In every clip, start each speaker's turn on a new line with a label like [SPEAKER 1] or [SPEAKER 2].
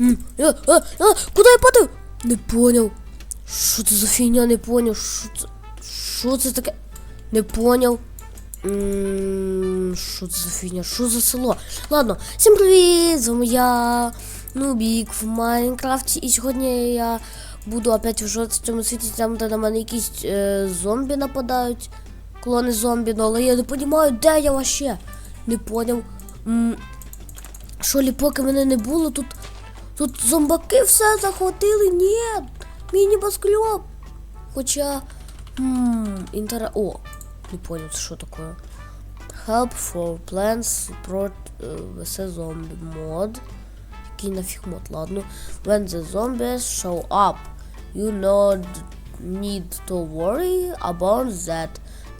[SPEAKER 1] А, а, а, куди я падаю? Не поняв. Що це за фігня, не поняв. Що це, що таке? Не поняв. М, Що це за фігня? Що за село? Ладно, всім привіт! З вами я Нубік в Майнкрафті. І сьогодні я буду опять в цьому світі, там, де на мене якісь е, зомбі нападають. Клони зомбі, але я не розумію, де я вообще. Не поняв. Що лі поки мене не було, тут. Тут зомбаки все захватили. Ні. Небоскреб. Хоча. Ммм, інтера... О, не понял, що таке. Help for plants support uh, the zombie mod. Який нафіг мод, ладно. When the zombies show up, you not need to worry about that.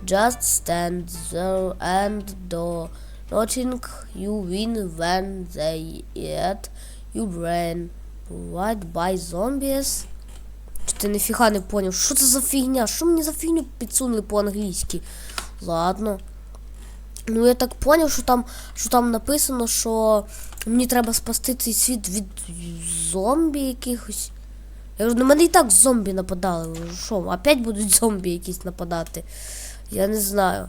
[SPEAKER 1] Just stand there and do nothing. You win when they eat your brain. What by zombies? Чи ти ніфіга не поняв? Що це за фігня? Що мені за фігню підсунули по-англійськи? Ладно. Ну я так поняв, що там, що там написано, що мені треба спасти цей світ від зомбі якихось. Я кажу, на мене і так зомбі нападали. Що, опять будуть зомбі якісь нападати? Я не знаю.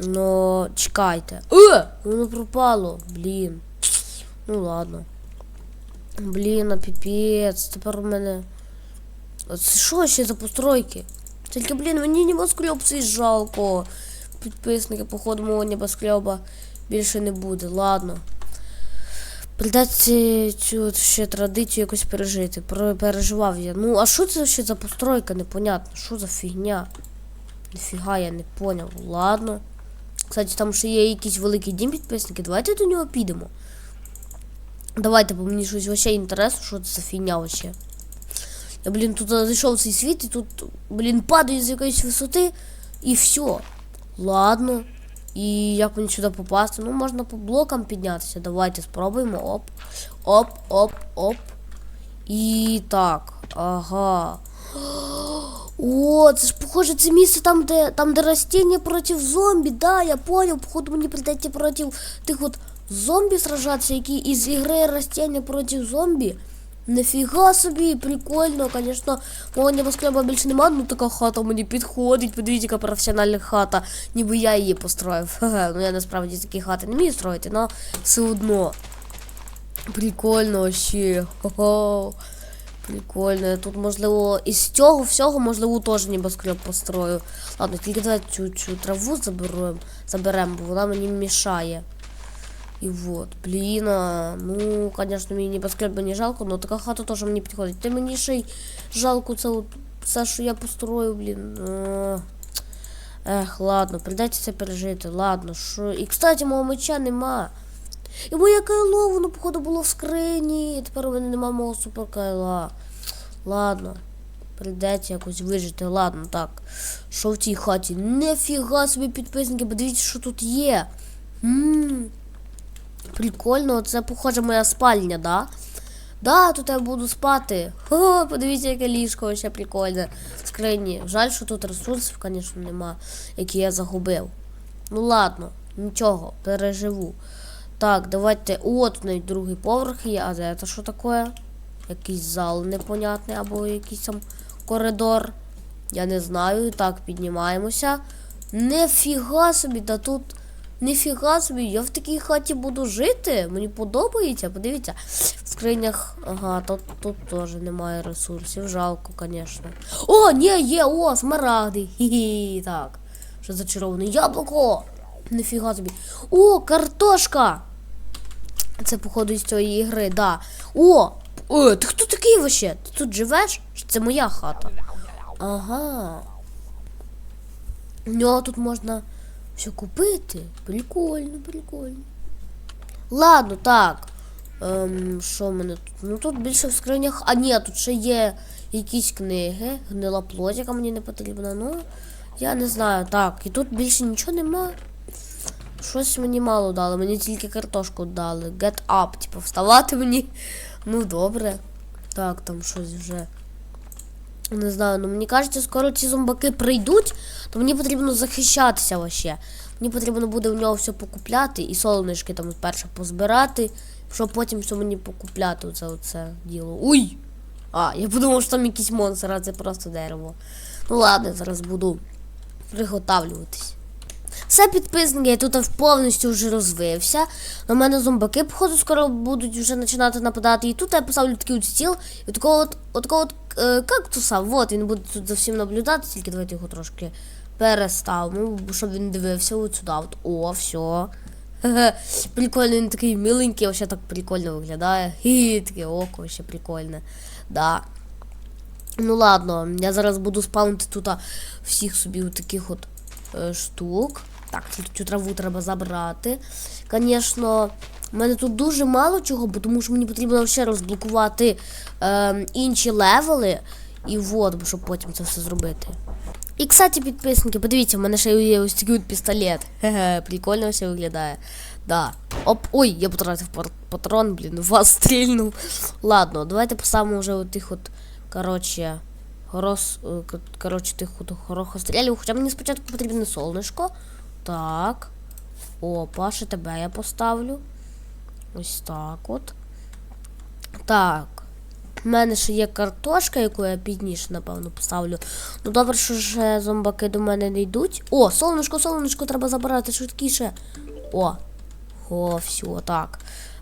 [SPEAKER 1] Ну, чекайте. Е! Воно пропало. Блін. Ну ладно. Блін, а піпець. Тепер у мене. Це що ще за постройки? Тільки, блін, мені небоскреб цей жалко. Підписники, походу, мого небоскреба більше не буде. Ладно. Придеться цю ще традицію якось пережити. Переживав я. Ну, а що це ще за постройка? Непонятно. Що за фігня? Ніфіга, я не поняв. Ладно. Кстати, там ще є якийсь великий дім підписники. Давайте до нього підемо. Давайте, бо мені щось вообще інтересно, що це за фігня вообще. Я, блін, тут зайшов цей світ і тут, блін, падаю з якоїсь висоти і все. Ладно. І як мені сюди попасти? Ну, можна по блокам піднятися. Давайте спробуємо. Оп. Оп, оп, оп. І так. Ага. О, це ж похоже, це місце там, де там, де растіння проти зомбі. Да, я понял. Походу мені прийдеться проти тих от зомбі сражатися, які із ігри растіння проти зомбі. Нафіга собі, прикольно, звісно, мого небоскреба більше нема, ну така хата мені підходить. Подивіться, яка професіональна хата, ніби я її построїв. Хе-хе, ну я насправді такі хати не вмію строїти, але все одно. Прикольно вообще. Хо-хо. Прикольно. Тут, можливо, із цього всього, можливо, теж небоскреб построю. Ладно, тільки давай цю, цю траву заберемо, заберемо, бо вона мені мішає. И вот, блин, а, ну, конечно, мені небоскреб не жалко, но така хата теж мені підходить. Ти мені ще жалко це от, все, що я построю, блін. А, Ех, ладно, придеться це пережити, ладно, що. І, кстати, мого меча нема. І моє кайло, воно, походу, було в скрині, і тепер у мене нема мого суперкайла. Ладно. Прийдеться якось вижити. Ладно, так. Що в цій хаті? Нефіга собі підписники, подивіться, що тут є. Ммм. Прикольно, це похоже моя спальня, да? Да, тут я буду спати. О, подивіться, яке ліжко ще прикольне. В скрині. Жаль, що тут ресурсів, звісно, нема, які я загубив. Ну ладно, нічого, переживу. Так, давайте. О, тут навіть другий поверх є, а це що таке? Якийсь зал непонятний або якийсь там коридор. Я не знаю. Так, піднімаємося. Нефіга собі, та тут. Ніфіга собі, я в такій хаті буду жити. Мені подобається. Подивіться, в скринях. Ага, тут, тут теж немає ресурсів. Жалко, звісно. О, ні, є, о, смарагди. Хі-хі, так. Що зачароване яблуко. Ніфіга собі. О, картошка. Це, походу, з цієї ігри, да. О! О, ти хто такий вообще? Ти тут живеш? Це моя хата. Ага. У нього тут можна все купити. Прикольно, прикольно. Ладно, так. Ем, що мене тут? Ну тут більше в скринях. А ні, тут ще є якісь книги. Гнила плоть, мені не потрібна. Ну, я не знаю. Так, і тут більше нічого нема. Щось мені мало дали, мені тільки картошку дали. Get up, типу, вставати мені. Ну, добре. Так, там щось вже. Не знаю, ну мені кажеться, скоро ці зомбаки прийдуть, то мені потрібно захищатися вообще. Мені потрібно буде в нього все покупляти і солонечки там спершу позбирати. щоб потім все мені покупляти оце, оце діло. Уй! А, я подумав, що там якийсь монстр, а це просто дерево. Ну ладно, зараз буду приготавлюватись. Все підписники, я тут повністю вже розвився. На мене зомбаки, походу, скоро будуть вже починати нападати. І тут я поставлю такий от стіл, і такого от, от такого от е, кактуса, от він буде тут за всім наблюдати, тільки давайте його трошки переставимо, щоб він дивився от сюди. От. О, все. Прикольно, він такий миленький, вообще так прикольно виглядає. Хі, таке око вообще прикольне. Да. Ну ладно, я зараз буду спаунти тут всіх собі таких от штук. Так, цю, траву треба забрати. Звісно, в мене тут дуже мало чого, бо тому що мені потрібно ще розблокувати е, інші левели. І от, щоб потім це все зробити. І, кстати, підписники, подивіться, в мене ще є ось такий пістолет. Хе-хе, прикольно все виглядає. Да. Оп, ой, я потратив патрон, блін, вас стрільнув. Ладно, давайте поставимо вже от тих от, коротше, горос, е, коротше, тих от. Хоча мені спочатку потрібне солнышко. Так. Опа, ще тебе я поставлю. Ось так от. Так. У мене ще є картошка, яку я пізніше, напевно, поставлю. Ну добре, що ж зомбаки до мене не йдуть. О, сонечко, сонечко, треба забирати швидкіше. О. О, все, так.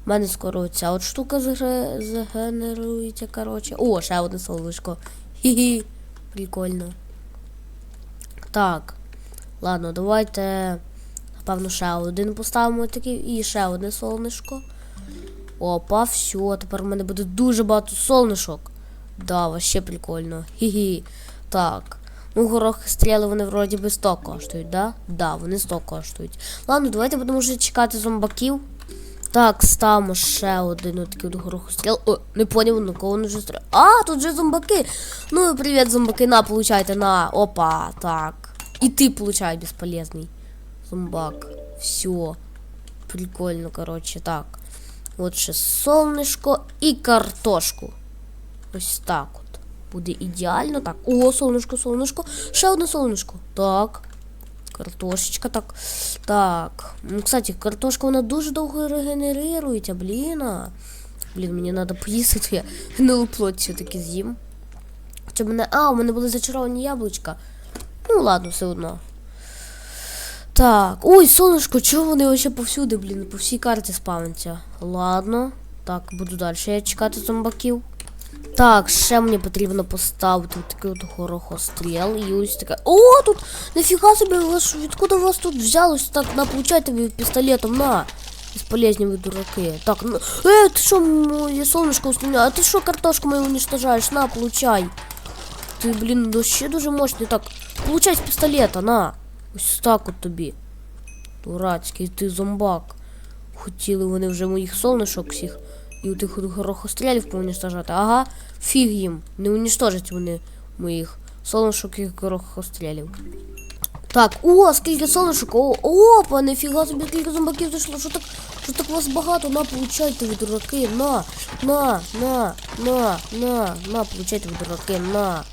[SPEAKER 1] У мене скоро ця от штука згенерується, коротше. О, ще одне сонечко. Хі-хі. Прикольно. Так. Ладно, давайте. Напевно, ще один поставимо такий і ще одне солнышко. Опа, все, тепер в мене буде дуже багато солнышок. Да, вообще прикольно. Хі-хі. Так. Ну, горохи стріли, вони вроді би 100 коштують, да? Да, вони 100 коштують. Ладно, давайте будемо вже чекати зомбаків. Так, ставимо ще один отакий от горохостріл. О, не поняв, на кого він вже стріляє. А, тут же зомбаки. Ну і привіт, зомбаки, на, получайте, на. Опа, так. І ти получай, безполезний. Зомбак. Все. Прикольно, коротше, так. От ще солнышко і картошку. Ось так от. Буде ідеально. Так. О, солнышко, солнышко. Ще одне солнышко. Так. Картошечка, так. Так. Ну, кстати, картошка вона дуже довго регенерується, блін. Блін, мені треба поїсти, я гнилу плоть все-таки з'їм. Хоча мене. А, у мене були зачаровані яблучка. Ну ладно, все одно. Так, ой, сонечко, чого вони вообще повсюди, блін, по всій карті спавняться. Ладно. Так, буду далі я чекати зомбаків. Так, ще мені потрібно поставити такий от горохостріл і ось таке. О, тут нафіга собі вас відкуди у вас тут взялось? Так, на, ви пістолетом, на. Бесполезні ви дураки. Так, ну. Е, ти що, моє сонечко установляє? А ти що картошку мою уничтожаєш? На, получай. Ти, блін, вообще дуже мощний. Так, получай з пістолета, на. Ось так от тобі. Дурацький ти зомбак. Хотіли вони вже моїх сонечок всіх і у тих от горохострілів поуничтожати. Ага, фіг їм. Не уничтожать вони моїх сонечок і горохострілів. Так, о, скільки сонечок, о, опа, нафіга собі, скільки зомбаків зайшло, що так, що так вас багато, на, получайте ви дураки, на, на, на, на, на, на, получайте ви дураки, на.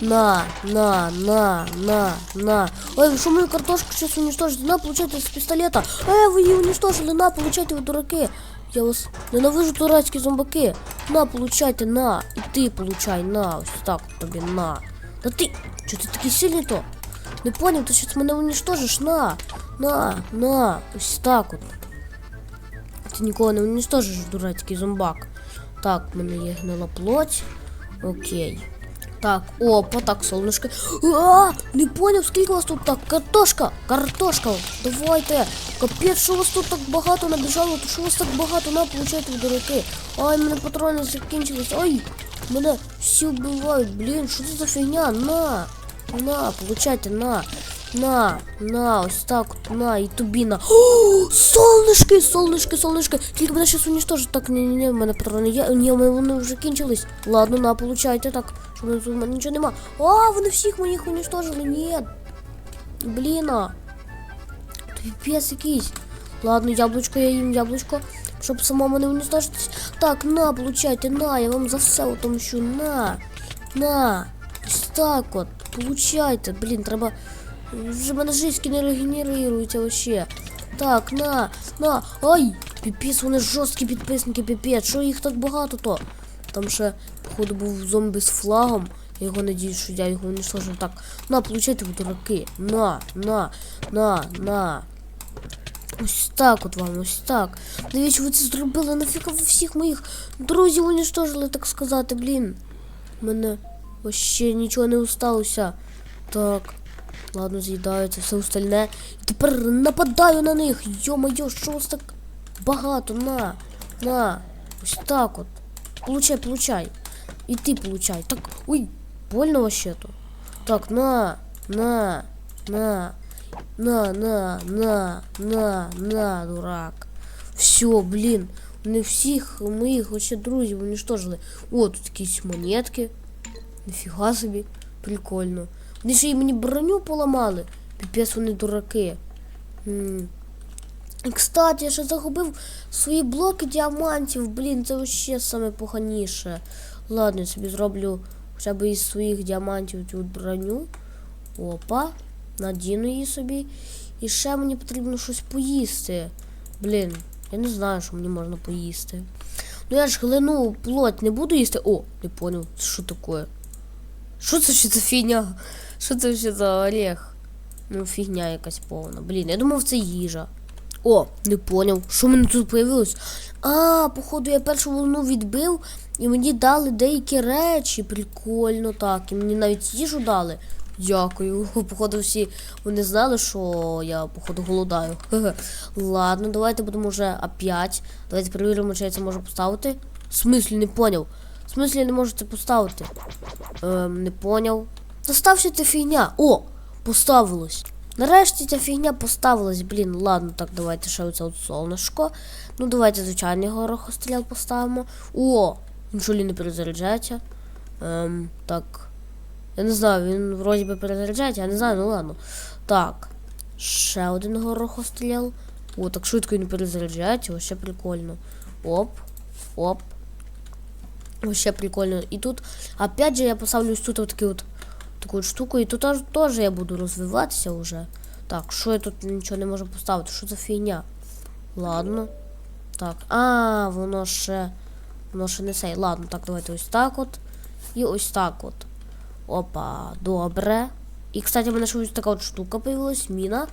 [SPEAKER 1] На, на, на, на, на. Ой, вы что мою картошку сейчас уничтожите? На, получайте с пистолета. Эй, вы ее уничтожили, на, получайте, вы дураки. Я вас ненавижу дурацькі зомбаки. На, получайте, на. І ти получай, на. Ось так тобі, на. Та ти, чого ти такий сильний то? Не поняв, ти щось мене уничтожиш, на. На, на. Ось так от. Ти нікого не уничтожиш, дурацький зомбак. Так, в мене є гнила плоть. Окей. Так, опа, так, солнышко. А, не поняв, скільки у вас тут так? Картошка, картошка, давайте. Капець, що у вас тут так багато набіжало, то що у вас так багато, на, получайте ви дураки. Ай, мене патрони закінчились. Ай, мене всі вбивають, блін, що це за фігня? На, на, получайте, на. На, на, ось так, от, на, і тобі на. О, солнышки, солнышки, солнышки. Тільки мене щас уничтожить. Так, ні, ні, ні, в мене патрони є. Ні, у мене вони вже кінчились. Ладно, на, получайте так. Що в нічого нема. А, вони всіх моїх уничтожили. Ні. Блін. Піпець якийсь. Ладно, яблучко, я їм яблучко. Щоб самому не уничтожитись. Так, на, получайте, на, я вам за все отомщу. На. На. Ось так от. Получайте. Блін, треба. Вже мене жиськи не регенеруються вообще. Так, на, на. Ай! Піпіс, вони жорсткі підписники, піпець. Що їх так багато то? Там ще, походу, був зомбі з флагом. Я його надіюсь, що я його уничтожив. Так, на, получайте дураки. На, на, на, на. Ось так от вам, ось так. Навіщо ви це зробили? Нафіга ви всіх моїх друзів уничтожили, так сказати, блін. Мене вообще нічого не осталося. Так. Ладно, з'їдаю це все остальне. І тепер нападаю на них. Йо-моє, що вас так багато? На, на. Ось так от. Получай, получай. І ти получай. Так, ой, больно вообще-то. Так, на, на, на. На, на, на, на, на, дурак. Все, блін. Вони всіх моїх вообще друзів уничтожили. О, тут якісь монетки. Ніфіга собі. Прикольно. Вони ще й мені броню поламали. Піпець вони дураки. М. І, кстати, я ще загубив свої блоки діамантів. Блін, це вообще саме поганіше. Ладно, я собі зроблю хоча б із своїх діамантів цю броню. Опа. Надіну її собі. І ще мені потрібно щось поїсти. Блін, я не знаю, що мені можна поїсти. Ну я ж глину плоть не буду їсти. О, не понял, що таке? Що це ще за фігня? Що це ще за орех? Ну, фігня якась повна. Блін, я думав, це їжа. О, не поняв. Що мене тут появилось? А, походу, я першу волну відбив, і мені дали деякі речі. Прикольно так. І мені навіть їжу дали. Дякую. Походу, всі вони знали, що я, походу, голодаю. Хе-хе. Ладно, давайте будемо вже опять. Давайте перевіримо, чи я це можу поставити. В смислі, не поняв. В смислі я не можу це поставити. Ем, не поняв. Застався ця фігня. О! Поставилось. Нарешті ця фігня поставилась, блін. Ладно, так, давайте ще оце от солнышко. Ну, давайте звичайний горохостріл поставимо. О! Що не перезаряджається. Ем, так. Я не знаю, він вроді би перезаряджається, я не знаю, ну ладно. Так. Ще один горохостріл. О, так швидко він перезаряджається, вообще прикольно. Оп, оп. Вообще прикольно. І тут, опять же, я поставлю ось тут вот таку от таку от штуку, і тут теж я буду розвиватися вже. Так, що я тут нічого не можу поставити? Що за фігня? Ладно. Так. А, воно ще. Воно ще не сей. Ладно, так, давайте ось так от. І ось так от. Опа, добре. І, кстати, в мене ще ось така от штука появилась, міна.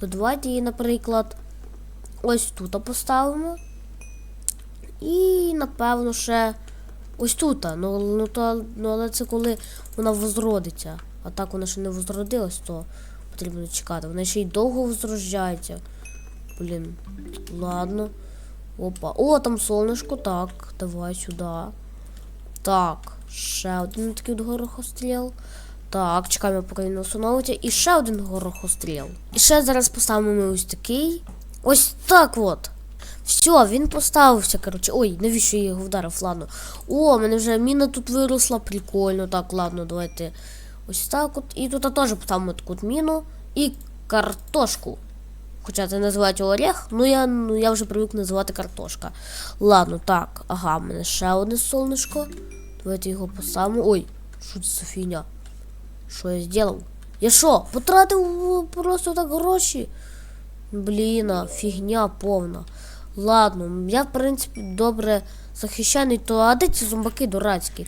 [SPEAKER 1] То давайте її, наприклад, ось тут поставимо. І, напевно, ще ось тут. Ну, ну, то, ну, але це коли вона возродиться. А так вона ще не возродилась, то потрібно чекати. Вона ще й довго возрождається. Блін. Ладно. Опа. О, там сонечко. Так, давай сюди. Так, ще один такий горохостріл. Так, чекаємо, поки він установиться. І ще один горохостріл. І ще зараз поставимо ось такий. Ось так от. Все, він поставився, коротше. Ой, навіщо я його вдарив? Ладно. О, в мене вже міна тут виросла. Прикольно. Так, ладно, давайте ось так от. І тут теж поставимо таку міну. І картошку. Хоча це називають орех, ну я, ну я вже привик називати картошка. Ладно, так, ага, в мене ще одне сонечко. Давайте його поставимо. Ой, що це за фігня? Що я зробив? Я що, потратив просто так гроші? Блін, фігня повна. Ладно, я в принципі добре захищений, то а де ці зомбаки дурацькі?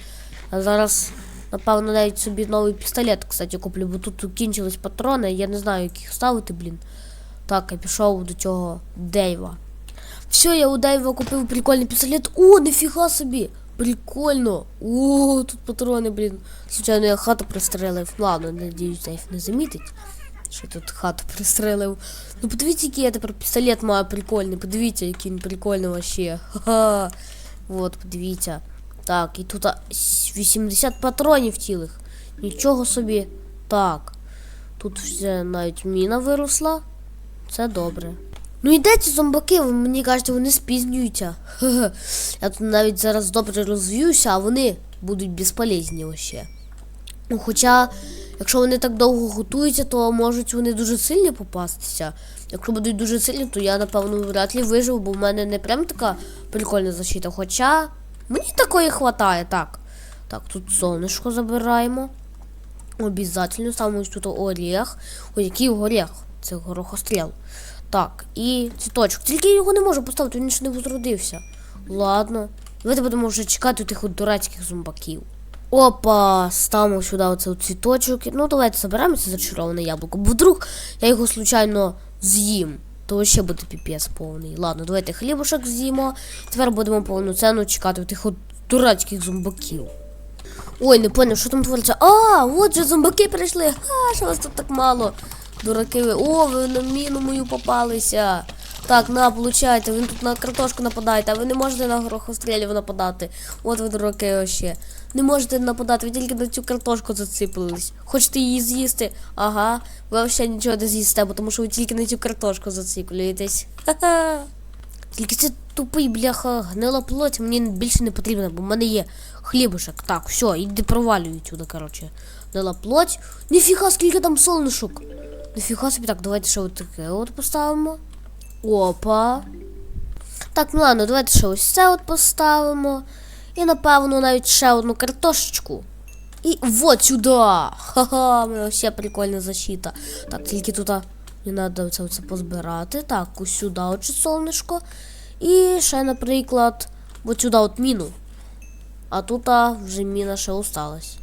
[SPEAKER 1] А зараз, напевно, навіть собі новий пістолет, кстати, куплю, бо тут кінчились патрони, я не знаю, як їх ставити, блін. Так, я пішов до цього Дейва. Все, я у Дейва купив прикольний пістолет. О, нифіга собі! Прикольно! О, тут патрони, блін. Звичайно, я хату пристрелив. Ладно, надіюсь, Дейв не замітить. Що тут хату пристрелив. Ну подивіться, який я тепер пістолет маю прикольний. Подивіться, який він прикольний вообще. Ха-ха. Вот, подивіться. Так, і тут 80 патронів цілих. Нічого собі. Так. Тут вже навіть міна виросла. Це добре. Ну і де ці зомбаки? Мені кажуть, вони спізнюються. Хе-хе. Я тут навіть зараз добре розв'юся, а вони будуть безполезні вообще. Ну, хоча, якщо вони так довго готуються, то можуть вони дуже сильні попастися. Якщо будуть дуже сильні, то я, напевно, вряд ли виживу, бо в мене не прям така прикольна защита. Хоча мені такої хватає, так. Так, тут сонечко забираємо. Обязательно ось тут орех. Ой, який орех? Це горохостріл. Так, і цвіточок. Тільки я його не можу поставити, він ще не возродився. Ладно. Давайте будемо вже чекати тих дурацьких зомбаків. Опа, ставимо сюди оце цвіточок. Ну, давайте заберемося зачароване яблуко. Бо вдруг я його случайно з'їм. То ще буде піпець повний. Ладно, давайте хлібушок з'їмо. Тепер будемо повноцінно чекати тих от дурацьких зомбаків. Ой, не поняв, що там твориться. А, от же зомбаки прийшли. А, що вас тут так мало? Дураки ви. О, ви на міну мою попалися. Так, на, получайте, ви тут на картошку нападаєте, а ви не можете на горохострілів нападати. От ви дураки вообще. Не можете нападати, ви тільки на цю картошку заціпились. Хочете її з'їсти? Ага, ви взагалі нічого не з'їсте, тому що ви тільки на цю картошку зациклюєтесь. Ха-ха. Тільки це тупий бляха гнила плоть, мені більше не потрібно, бо в мене є хлібушек. Так, все, іди провалюй сюди, коротше. Гнила плоть. Ніфіга, скільки там солнышок. Ніфіга собі так, давайте ще от таке от поставимо. Опа. Так, ну ладно, давайте ще ось це от поставимо. І напевно навіть ще одну картошечку. І вот сюди. Ха-ха, мене вообще прикольна защита. Так, тільки тут мені треба це, це позбирати. Так, ось сюди от сонечко. І ще, наприклад, от сюди от міну. А тут вже міна ще осталась.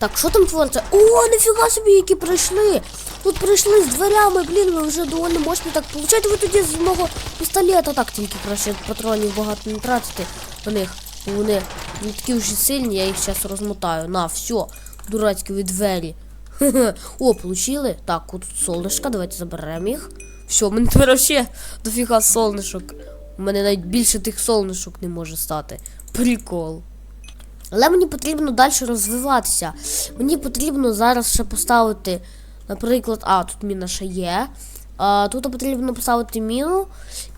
[SPEAKER 1] Так, що там твориться? О, нафіга собі, які прийшли! Тут прийшли з дверями, блін, ви вже доволі мощні. Так, получайте ви тоді з мого пістолета. Так, тільки краще патронів багато не тратити на них. Бо вони не такі вже сильні, я їх зараз розмотаю. На, все, дурацькі двері. Хе-хе. О, получили? Так, от тут солнышко, давайте заберемо їх. Все, в мене тепер ще дофіга солнышок. У мене навіть більше тих солнышок не може стати. Прикол. Але мені потрібно далі розвиватися. Мені потрібно зараз ще поставити, наприклад, а, тут міна ще є. А, тут потрібно поставити міну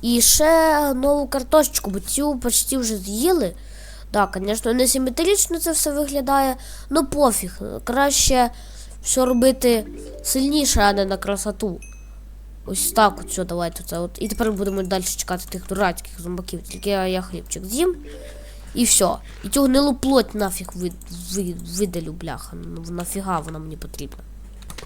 [SPEAKER 1] і ще нову картошечку, бо цю почти вже з'їли. Так, звісно, не симетрично це все виглядає, ну пофіг. Краще все робити сильніше, а не на красоту. Ось так от все, давайте це от. І тепер будемо далі чекати тих дурацьких зомбаків. Тільки я, я хлібчик з'їм. І все. І цю гнилу плоть нафіг ви, ви, видалю, бляха. Ну нафіга вона мені потрібна.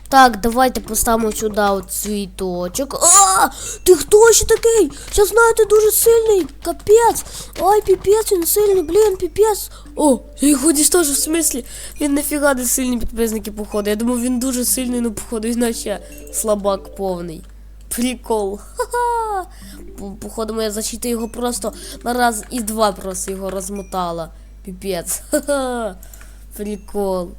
[SPEAKER 1] Так, давайте поставимо сюди от цвіточок. А! Ти хто ще такий? Я знаю, ти дуже сильний. Капець. Ай, піпець, він сильний, блін, піпець. О, я його дістажу, в смислі. Він нафіга не сильний підписники, походу. Я думав, він дуже сильний, ну походу, ще слабак повний. Прикол. Ха-ха. Походу, моя защита його просто на раз і два просто його розмотала. Піпець. Прикол.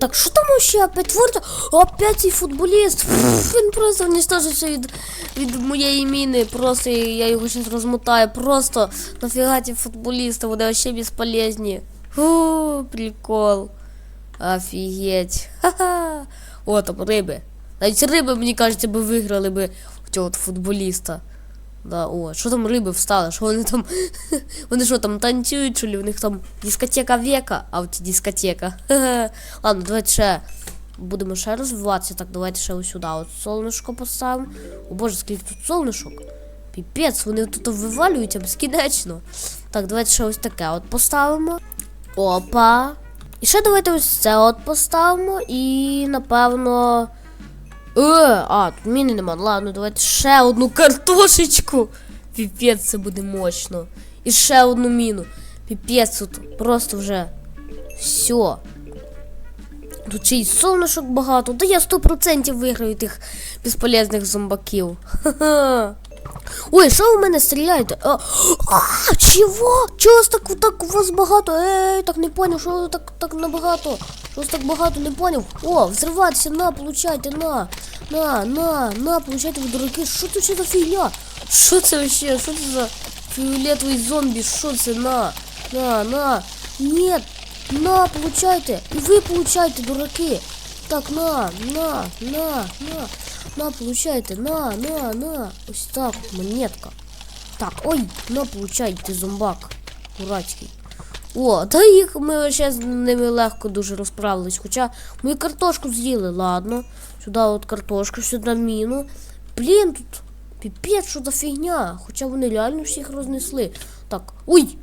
[SPEAKER 1] Так, що там ще опять твориться? Опять цей футболіст. Фу, Він просто уничтожився від, від моєї міни. Просто я його зараз розмотаю. Просто нафіга ті футболісти, вони вообще безполезні. Фу, прикол. Офігеть. Ха-ха. О, там риби. Навіть риби, мені кажеться, би виграли би цього футболіста. Да, о, що там риби встали? Що вони там. Вони що там танцюють, що ли? У них там дискотека века, а от дискотека. Ладно, давайте ще будемо ще розвиватися. Так, давайте ще ось сюди от солнышко поставимо. О боже, скільки тут солнышок. Піпець, вони тут вивалюються безкінечно. Так, давайте ще ось таке от поставимо. Опа. І ще давайте ось це от поставимо. І напевно. Е, а, тут міни нема. Ладно, давайте ще одну картошечку. Піпець, це буде мощно. І ще одну міну. Піпець, тут просто вже все. Тут ще й солнышок багато. Да я 100% виграю тих безполезних зомбаків. Ха-ха. Ой, що у мене стріляєте? А, а, чого? Чого так, так у вас багато? Ей, так не поняв, що так, так набагато? Що вас так багато не поняв? О, взриватися, на, получайте, на. На, на, на, получайте ви дураки. Що тут ще за фігня? Що це вообще? Що це за фіолетовий зомбі? Що це? На, на, на. Нет, на, получайте. І ви получайте, дураки. Так, на, на, на, на. На, получайте, на, на, на. Ось так, от, монетка. Так, ой, на, получай, ти зомбак. Дурацький. О, та їх ми ще з ними легко дуже розправились. Хоча ми картошку з'їли, ладно. Сюди от картошку, сюди міну. Блін, тут піпець, що за фігня. Хоча вони реально всіх рознесли. Так, ой!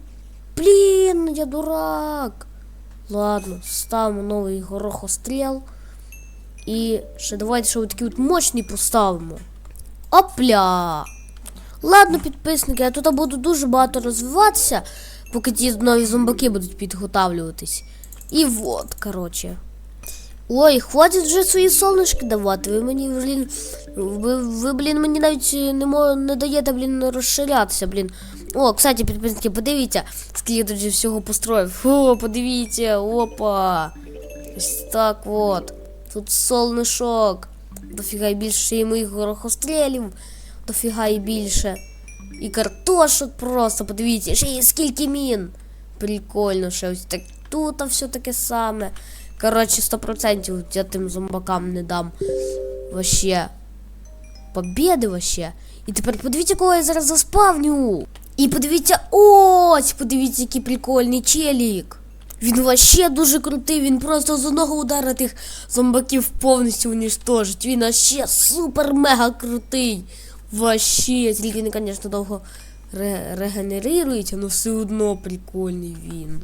[SPEAKER 1] Блін, я дурак. Ладно, ставимо новий горохостріл. І ще давайте ще такий от мощний поставимо. Опля! Ладно, підписники, я тут буду дуже багато розвиватися, поки ті нові зомбаки будуть підготавлюватись. І вот, короче. Ой, хватить вже свої солнышки давати. Ви мені, блін, ви, ви блін, мені навіть не, мо, не даєте, блін, розширятися, блін. О, кстати, підписники, подивіться, скільки тут всього построїв. О, подивіться, опа. Ось так от. Тут солнышок. Дофіга і більше і моїх горохострелів. Дофіга і більше. І картошок просто, подивіться, ще скільки мін. Прикольно, ще ось так тут все таке саме. Коротше, 100% я тим зомбакам не дам. Вообще. Побєди вообще. І тепер подивіться, кого я зараз заспавню. І подивіться, ось, подивіться, який прикольний челік. Він вообще дуже крутий, він просто з одного удара тих зомбаків повністю уничтожить. Він вообще супер-мега крутий. Вообще, тільки він, звісно, довго ре- регенерується, але все одно прикольний він.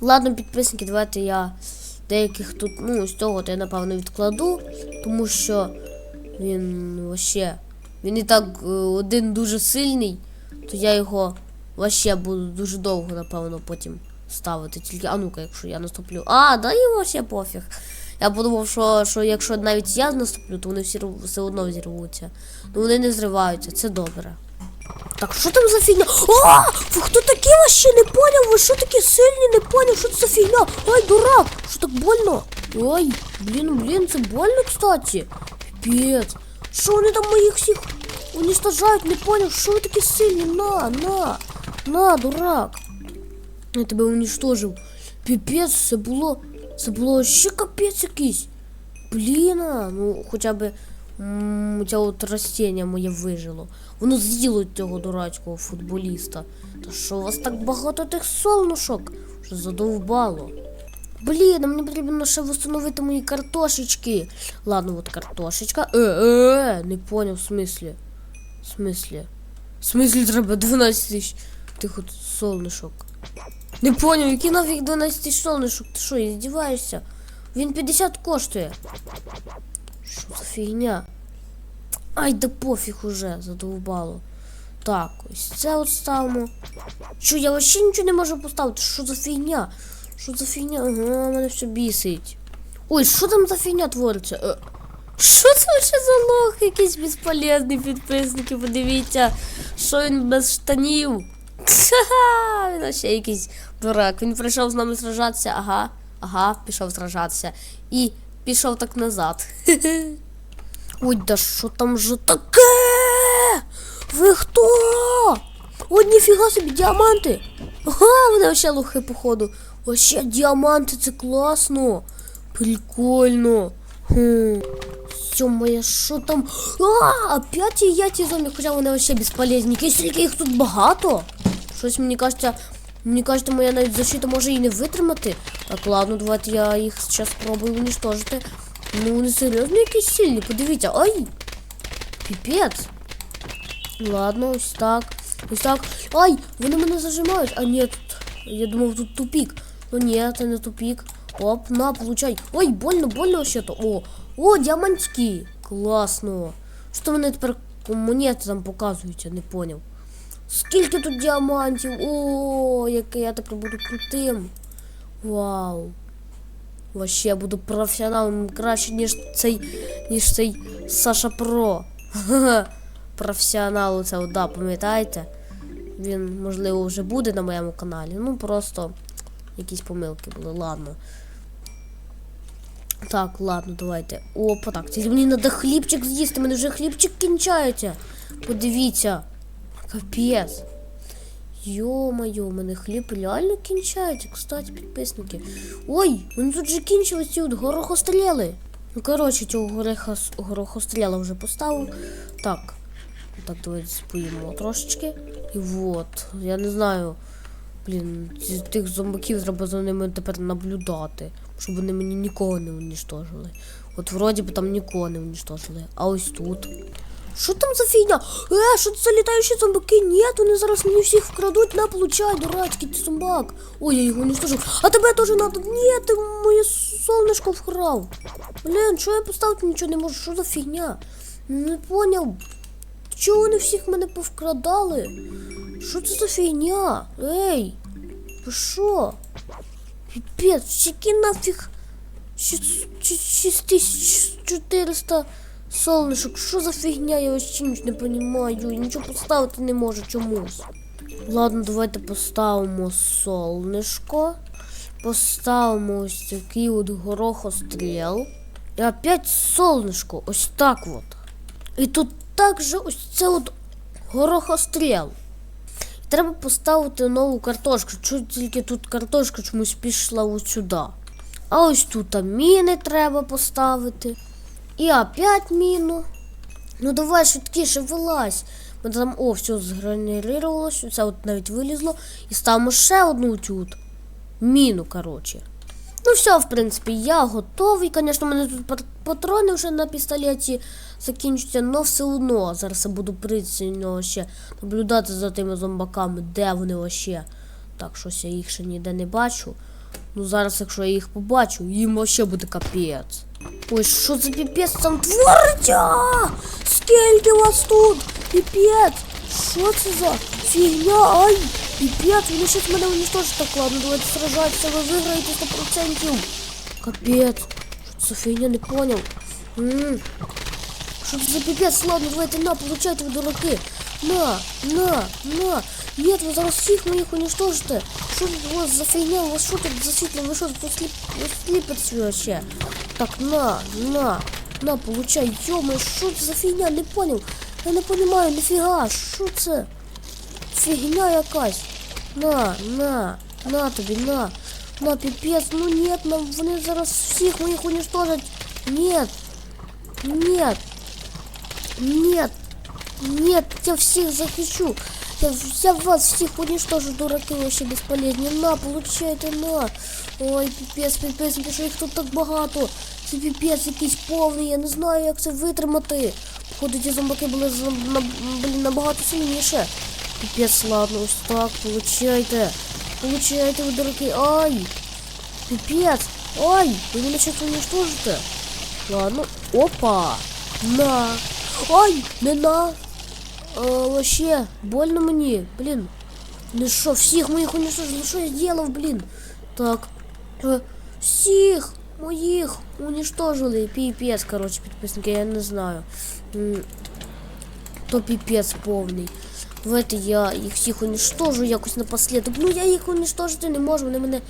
[SPEAKER 1] Ладно, підписники, давайте я деяких тут, ну, з цього то я напевно відкладу, тому що він вообще. Він і так е, один дуже сильний, то я його вообще буду дуже довго, напевно, потім ставити. Тільки, а ну-ка, якщо я наступлю. А, да і вообще пофіг. Я подумав, що, що якщо навіть я наступлю, то вони всі все одно зірвуться. Ну вони не зриваються, це добре. Так, що там за фігня? А! Ви хто такі вообще не поняв? Ви що такі сильні, не поняв? Що це за фігня? Ай, дурак! Що так больно? Ой, блін, блін, це больно, кстати. Піпець. Що вони там моїх всіх уничтожають, не поняв? Що ви такі сильні? На, на, на, дурак. Я тебе уничтожив. Піпець, це було. Це було ще капець якийсь. Блін, ну хоча б це от растіння моє вижило. Воно з'їло цього дурацького футболіста. Та що у вас так багато тих солнушок? Що задовбало. Блін, мені потрібно ще встановити мої картошечки. Ладно, от картошечка. Е, е, не поняв, в смислі. В смислі? В смислі треба 12 тисяч тих от солнышок. Не поняв, які нафіг 12 тисяч солнышок? Ти що, іздіваєшся? Він 50 коштує. Що за фігня? Ай, да пофіг уже, задовбало. Так, ось це от ставимо. Що, я вообще нічого не можу поставити? Що за фігня? Що за фігня? Ага, мене все бісить. Ой, що там за фігня твориться? Е, Що це ще за лох? Якийсь безполезний підписники, подивіться, що він без штанів. Він ще якийсь дурак. Він прийшов з нами сражатися, ага, ага, пішов сражатися. І пішов так назад. Ой, да що там же таке? Ви хто? О, ніфіга собі, діаманти. Ага, вони вообще лохи, походу. Вообще діаманти, це класно. Прикольно. Хм. Сьомая, що там? А, опять і я зомбі, хоча вони вообще безполезні. Якісь тільки їх тут багато. Щось мені кажеться, мені кажеться, моя навіть защита може і не витримати. Так, ладно, давайте я їх зараз спробую уничтожити. Ну, вони серйозно якісь сильні, подивіться. Ай! Піпець. Ладно, ось так. Ось так. Ай! Вони мене зажимають. А ні, тут. Я думав, тут тупік. Ну ні, це не тупік. Оп, на, получай. Ой, больно, больно вообще-то. О, о, діамантські. Класно. Що вони тепер монети там показують, я не поняв. Скільки тут діамантів? О, який я тепер буду крутим. Вау. Вообще я буду професіоналом краще, ніж цей, ніж цей Саша Про. Професіонал це, да, пам'ятаєте? Він, можливо, вже буде на моєму каналі. Ну, просто якісь помилки були, ладно. Так, ладно, давайте. Опа, так. Тільки мені треба хлібчик з'їсти, мене вже хлібчик кінчається. Подивіться. Капець. Йо-моє, у мене хліб реально кінчається, кстати, підписники. Ой, вони тут же кінчились ці от горохостріли. Ну, коротше, цього горехос- горохостріла вже поставив. Так. Так, давайте споїмо трошечки. І от, я не знаю. Блін, тих зомбаків треба за ними тепер наблюдати, щоб вони мені нікого не унічтожили. От вроді би там нікого не унічтожили. А ось тут. Що там за фігня? Е, що це літаючі зомбаки? Ні, вони зараз мені всіх вкрадуть, на получай, дурацький ти зомбак. Ой, я його уничтожив. А тебе теж надо. Ні, ти моє сонечко вкрав. Блін, що я поставити нічого не можу? Що за фігня? Не поняв. Чого вони всіх мене повкрадали? Що це за фігня? Ей! Ви що? Піпець, які нафіг 6400 солнышок. Що за фігня? Я ось чимось не розумію. Нічого поставити не можу чомусь. Ладно, давайте поставимо солнышко. Поставимо ось такий от горохостріл. І опять солнышко. Ось так от. І тут також ось це от горохостріл. Треба поставити нову картошку. Чому тільки тут картошка чомусь пішла ось сюди. А ось тут міни треба поставити. І опять міну. Ну давай швидкіше вилазь. Ми там, о, все згенерувалося, це от навіть вилізло. І ставимо ще одну тут. Міну, коротше. Ну все, в принципі, я готовий. Звісно, у мене тут пат- патрони вже на пістолеті закінчуються, але все одно. Зараз я буду прицільно ще наблюдати за тими зомбаками, де вони вообще. Так, щось я їх ще ніде не бачу. Ну зараз, якщо я їх побачу, їм вообще буде капець. Ой, що за піпець там твориться? Скільки вас тут? Піпець! Що це за фігня? Ай! Піпець, вони щось мене уничтожать. Так, ладно, давайте сражатися, ви виграєте 100%. Капець. Що це за фігня, не поняв. М. Що це за піпець? Ладно, давайте на, получайте, ви дураки. На, на, на. Нет, ви зараз всіх моїх уничтожите. Що тут у вас за фігня? У вас що тут за світло? Ви що тут сліп... ви сліпець вообще? Так, на, на, на, получай. Йома, що це за фігня? Не поняв. Я не понимаю, ніфіга, що це? Фігня якась. На, на, на тобі, на. На, піпець, ну нет, нам вони зараз всіх моїх уничтожать. Нет. Нет. Нет. Нет, я всех захищу. Я, вас всех уничтожу, дураки вообще бесполезні. На, получайте, на. Ой, піпець, піпець, що їх тут так багато. Це піпець якийсь повний, я не знаю, як це витримати. Походу, ті зомбаки були блін, набагато сильніше. Піпець, ладно, ось так, получайте. Получайте, ви дураки. Ай! Піпець! Ай! Ви мене щось уничтожите. Ладно. Опа! На! Ай! Не на! А, вообще, больно мені, блін. Ну що, всіх моїх уничтожили, ну що я зробив, блін? Так. Е, всіх моїх уничтожили. Піпець, коротше, підписники, я не знаю. М, То піпець повний. Давайте я їх всіх уничтожу якось напослідок. Ну я їх уничтожити не можу, вони мене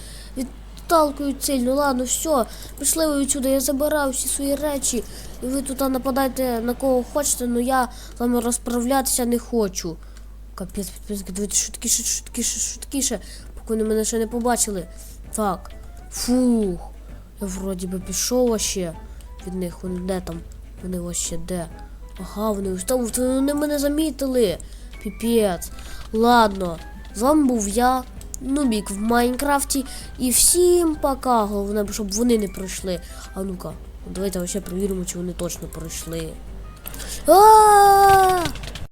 [SPEAKER 1] відталкують сильно. Ладно, все, пішли ви відсюди, я забираю всі свої речі. І ви тут нападаєте на кого хочете, але я з вами розправлятися не хочу. Капець, підписники, давайте швидкіше, швидкіше, швидкіше, поки вони мене ще не побачили. Так. Фух. Я вроді би пішов ще від них. Вони де там? Вони ось ще де? Ага, вони ось там, вони мене замітили. Піпець. Ладно, з вами був я, Нубік в Майнкрафті. І всім пока. Головне, щоб вони не пройшли. А ну-ка, давайте ще перевіримо, чи вони точно пройшли. А!